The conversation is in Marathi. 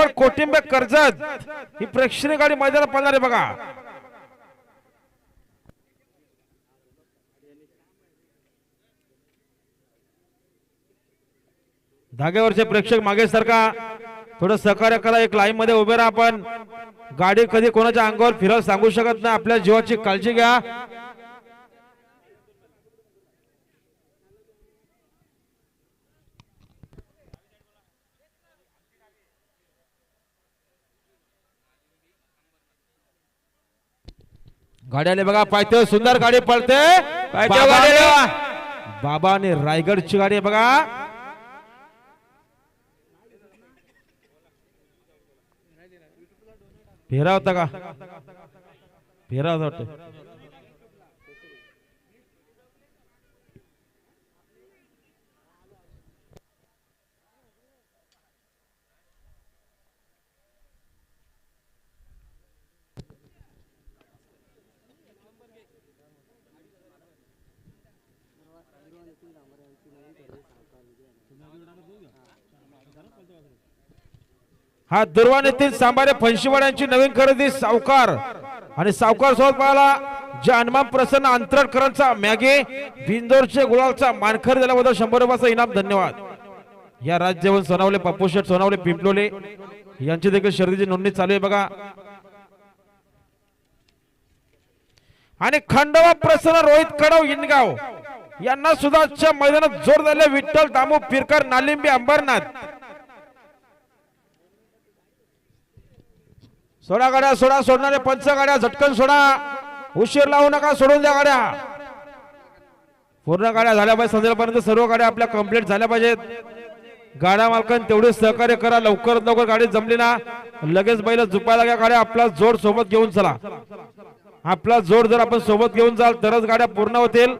गायकवाड कोटिंबे कर्जत? ही प्रेक्षणीय गाडी मैदानात पडणार आहे बघा. धाग्यावरचे प्रेक्षक मागे सरका थोडं सहकार्य करा एक लाईन मध्ये उभे राहा आपण. गाडी कधी कोणाच्या अंगावर फिरायला सांगू शकत नाही. आपल्या जीवाची काळजी घ्या. गाडी आली बघा पायथ्यावर सुंदर गाडी पळते. बाबा आणि रायगडची गाडी आहे बघा. फेरा होता का? फेरा होता हा दुर्वा येथील सांबारे फणशीवाड्यांची नवीन खरेदी सावकार आणि सावकार सोबत पाहिला जे हनुमान प्रसन्न अंतरकरांचा मॅगे बिंदोरचे गुलालचा मानखर दिल्याबद्दल शंभर रुपयाचा इनाम धन्यवाद. या राज्यवन सोनावले पप्पू शेठ सोनावले पिंपलोले यांची देखील शर्दीची नोंदणी चालू आहे बघा. आणि खंडवा प्रसन्न रोहित कडव इनगाव यांना सुद्धा आजच्या मैदानात जोर झाले विठ्ठल दामू पिरकर नालिंबी अंबरनाथ. सोडा गाड्या सोडा सोडणारे पंच गाड्या झटकन सोडा. उशीर लावू नका सोडून द्या गाड्या. पूर्ण गाड्या झाल्या पाहिजे संध्याकाळपर्यंत सर्व गाड्या आपल्या कंप्लीट झाल्या पाहिजेत. गाड्या मालकांनी तेवढे सहकार्य करा लवकरात लवकर गाडी जमली ना. लगेच बैल झुपायला घ्या गाड्या आपला जोड सोबत घेऊन चला. आपला जोड जर आपण सोबत घेऊन जाल तरच गाड्या पूर्ण होतील.